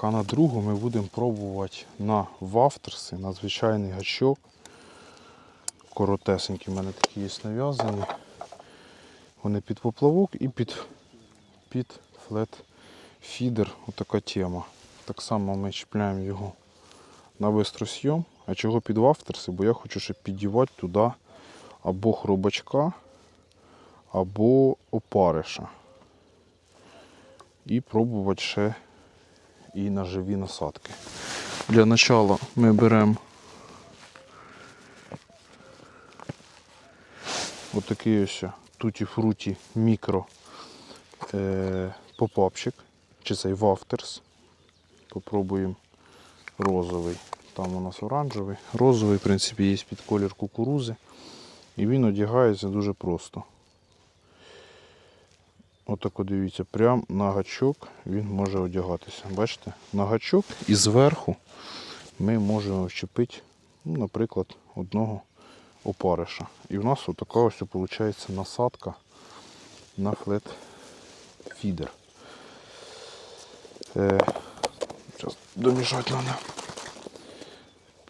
А на другу ми будемо пробувати на вафтерси, на звичайний гачок. Коротесенькі в мене такі є нав'язані. Вони під поплавок і під, під флет фідер. Отака тема. Так само ми чіпляємо його на бистросйом. А чого під вафтерси? Бо я хочу ще піддівати туди або хробачка, або опариша. І пробувати ще і на живі насадки. Для начала ми беремо отакий ось туті фруті мікро е, попапчик, чи цей вафтерс. Попробуємо розовий. Там у нас оранжевий. Розовий, в принципі, є під колір кукурузи. І він одягається дуже просто. Отако дивіться, прям на гачок він може одягатися. Бачите? На гачок і зверху ми можемо вчепити, ну, наприклад, одного опариша. І в нас отака ось виходить насадка на флет фідер. Е, зараз домішати треба.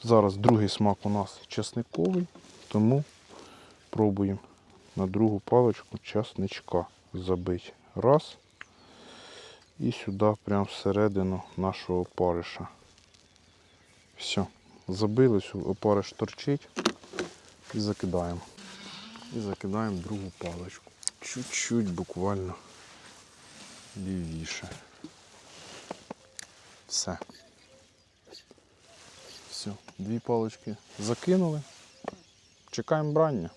Зараз другий смак у нас чесниковий, тому пробуємо на другу паличку часничка забити. Раз. І сюди прямо всередину нашого опариша. Все. Забили, сю- опариш торчить і закидаємо. І закидаємо другу паличку. Чуть-чуть буквально лівіше. Все. Все. Дві палички закинули. Чекаємо брання.